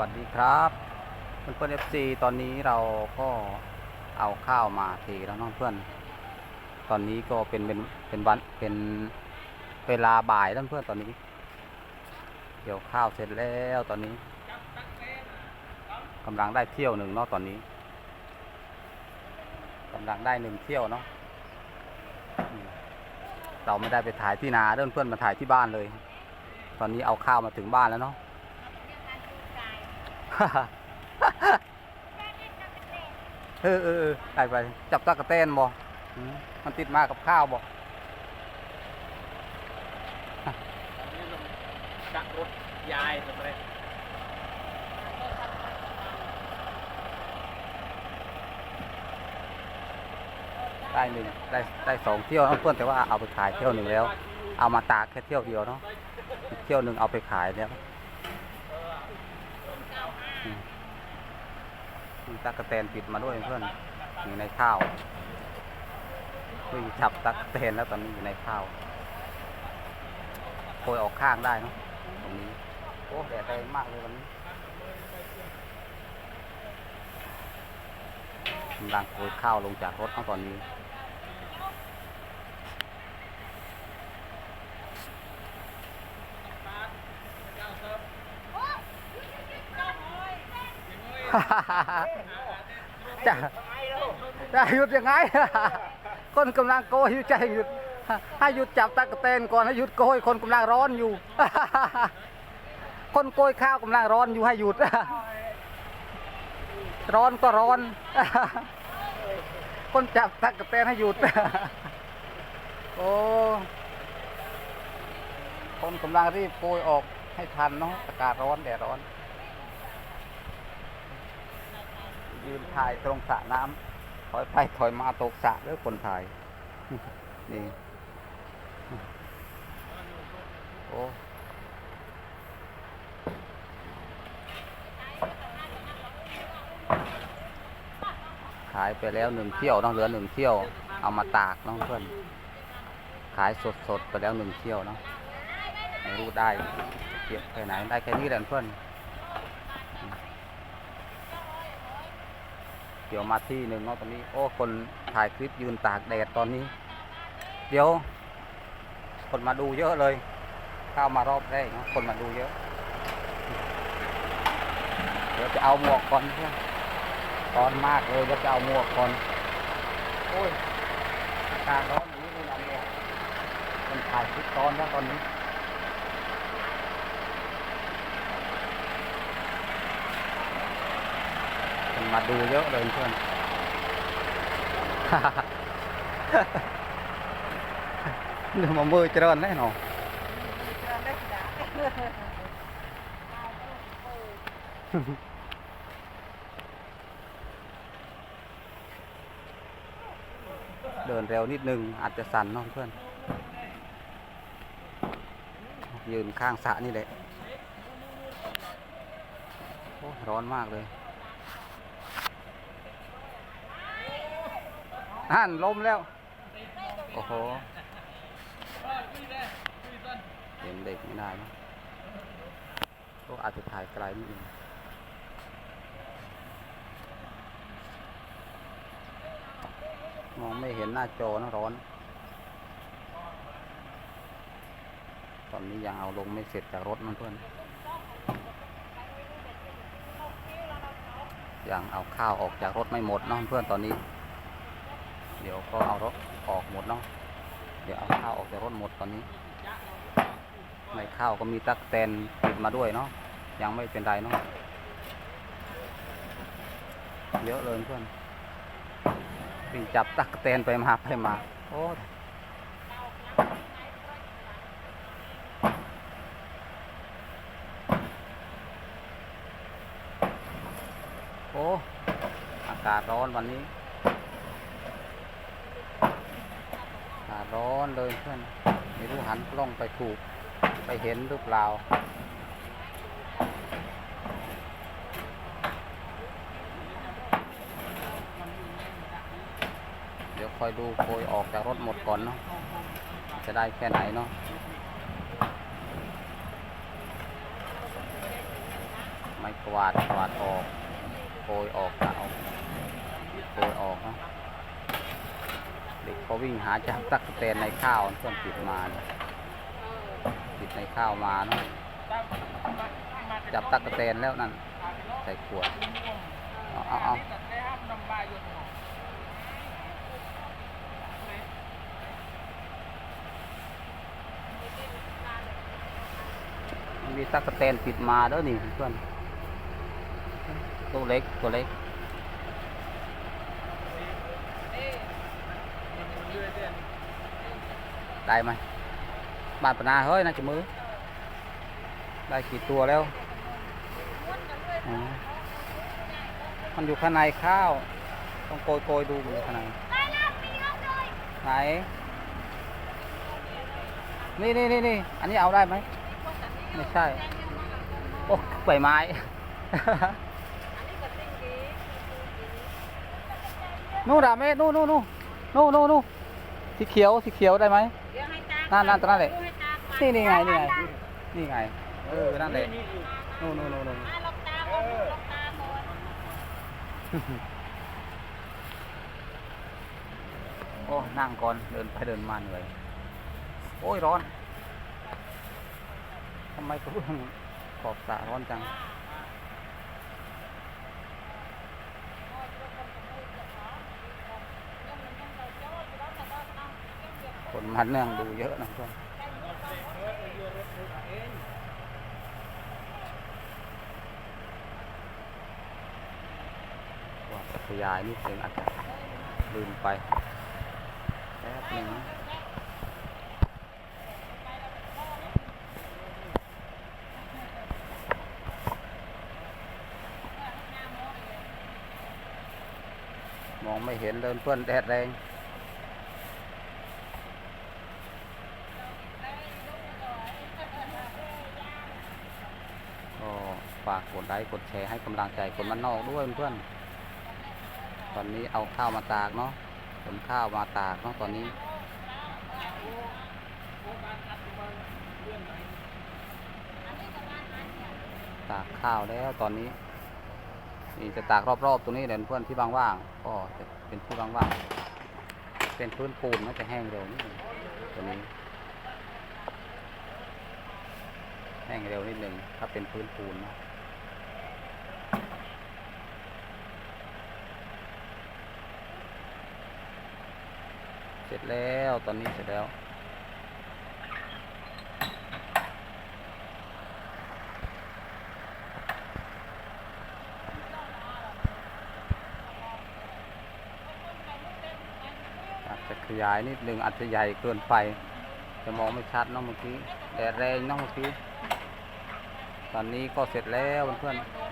วัสดีครับเพื่อนเพื่อนเอฟซีตอนนี้เราก็เอาข้าวมาเทแล้วน้องเพื่อน ตอนนี้ก็เป็นเป็นเป็นวันเป็นเวลาบ่ายแล้วเพื่อนตอนนี้เกี่ยวข้าวเสร็จแล้วตอนนี้กำลังได้เที่ยวหนึ่งเนาะตอนนี้กำลังได้หนึ่งเที่ยวเนาะเราไม่ได้ไปถ่ายที่นาเพื่อนเพื่อนมาถ่ายที่บ้านเลย ตอนนี้เอาข้าวมาถึงบ้านแล้วเนาะ เออเออเออไปไปจับตะกะเตนบ่อืมมันติดมากับข้าวบ่กะรถยายสำเร็จได้หนึ่งได้ได้สองเที่ยวเนาะเพื่อนแต่ว่าเอาไปขายเที่ยวหนึ่งแล้ว เอามาตากแค่เที่ยวเดียวเนาะอีกเที่ยวหนึ่งเอาไปขายแล้วอืม มีตะกะแตนติดมาด้วยเพื่อนอยู่ในข้าวคือจับตะกะแตนแล้วตอนนี้อยู่ในข้าวโคยออกข้างได้เนาะตรงนี้โอ้แดดแรงมากเลยวันนี้กำลังโกยข้าวลงจากรถเนาะตอนนี้ จะจะหยุดยังไง คนกำลังโกยอยู่ใจหยุดให้หยุดจับตะกเตนก่อนให้หยุดโกยคนกำลังร้อนอยู่ คนโกยข้าวกำลังร้อนอยู่ให้หยุด ร้อนก็ร้อน คนจับตะกเตนให้หยุด โอ้คนกำลังรีบโกยออกให้ทันเนาะอากาศร้อนแดดร้อน ยืนถ่ายตรงสระน้ำถอยไปถอยมาตกสระเด้อคนถ่าย นี่ โอ้ขายไปแล้วหนึ่งเที่ยวต้องเหลือหนึ่งเที่ยว เอามาตากน้องเพื่อน ขายสดสดๆไปแล้วหนึ่งเที่ยวเนาะไม่รู้ได้เก็บไปไหนได้แค่นี้แหละเพื่อน เดี๋ยวมาที่หนึ่งเนาะตอนนี้โอ้คนถ่ายคลิปยืนตากแดดตอนนี้ เดี๋ยว คนมาดูเยอะเลย เข้ามารอบแรกเนาะคนมาดูเยอะ เดี๋ยวจะเอาหมวกก่อนเพื่อนร้อนมากเลยเดี๋ยวจะเอาหมวกก่อนโอ้ยอากาศร้อนอย่างนี้เลยนะหมวกคนถ่ายคลิปตอนแล้วตอนนี้ คน มาดูเยอะเลยเพื่อน เดี๋ยวมามือเจริญแน่นอนเดินเร็วนิดนึง อาจจะสั่นเน้องเพื่อน ยืนข้างสระนี่แหละโอ้ร้อนมากเลย อ่านลมแล้ว โอ้โหเห็นเด็กไม่ได้นะก็อาจจะถ่ายไกลนิดนึงมองไม่เห็นหน้าจอนะร้อน ตอนนี้ยังเอาลงไม่เสร็จจากรถมันเพื่อนยังเอาข้าวออกจากรถไม่หมดเนาะเพื่อนตอนนี้ เดี๋ยวก็เอารถออกหมดเนาะ เดี๋ยวเอาข้าวออกจากรถหมดตอนนี้ ในข้าวก็มีตักแตนติดมาด้วยเนาะ ยังไม่เป็นไรเนาะ เยอะเลยเพื่อนวิ่งจับตักแตนไปมาไปมา โอ้โอ้ อากาศร้อนวันนี้ อากาศ ร้อนเลยเพื่อนไม่รู้หันกล้องไปถูก ไปเห็นหรือเปล่าเดี๋ยวคอยดูโคยออกจากรถหมดก่อนเนาะจะได้แค่ไหนเนาะไม้กวาดกวาดออกโกยออกกะออกโกยออกเนาะ เขาวิ่งหาจับตักแตนในข้าวเพื่อนติดมาติดในข้าวมาเนาะจับตักแตนแล้วนั่นใส่ขวดเอาเอาเอามันมีตักแตนติดมาเด้อนี่เพื่อนตัวเล็กตัวเล็ก ได้ไหมบาดปนาเฮ้ยน่าจะมือ ได้กี่ตัวแล้ว มันอยู่ข้างในข้าว ต้องโกยโกยๆดูมันอยู่ข้างในไหน นี่นี่นี่นี่อันนี้เอาได้ไหม ไม่ใช่ โอ้ใบไม้นู่นดาเมนู่นนู่นนู่นนู่นนู่นนู่น สีเขียวสีเขียวได้ไหมนั่นนั่นตรงนั้นเลยนี่นี่ไงนี่ไงนี่ไงเออนั่นเลยนู่นนู่นนู่นนู่นโอ้นั่งก่อนเดินไปเดินมาเหนื่อยโอ้ยร้อนทำไมกระเบื้องขอบสระร้อนจัง คนมานั่งดูเยอะนะเพื่อนว่าขยายนิดนึงอาจจะลืมไปแป๊บหนึงมองไม่เห็นเดินเพื่อนแดดแรง ก็ ฝากกดไลค์กดแชร์ให้กำลังใจคนมันนอกด้วยเพื่อนตอนนี้เอาข้าวมาตากเนาะขนข้าวมาตากเนาะตอนนี้ตากข้าวแล้วตอนนี้นี่จะตากรอบๆตรงนี้เดี๋ยวเพื่อนที่ว่างๆก็จะเป็นที่ว่างๆเป็นพื้นปูนมันจะแห้งเร็วนิดนึงตัวนี้ แห้งเร็วนิดหนึ่งถ้าเป็นพื้นปูนนะ เสร็จแล้วตอนนี้เสร็จแล้ว อาจจะขยายนิดหนึ่งอาจจะใหญ่เกินไป จะมองไม่ชัดเน้องเมื่อกี้แดดแรงเน้องเมื่อกี้ ตอนนี้ก็เสร็จแล้วเพื่อนๆ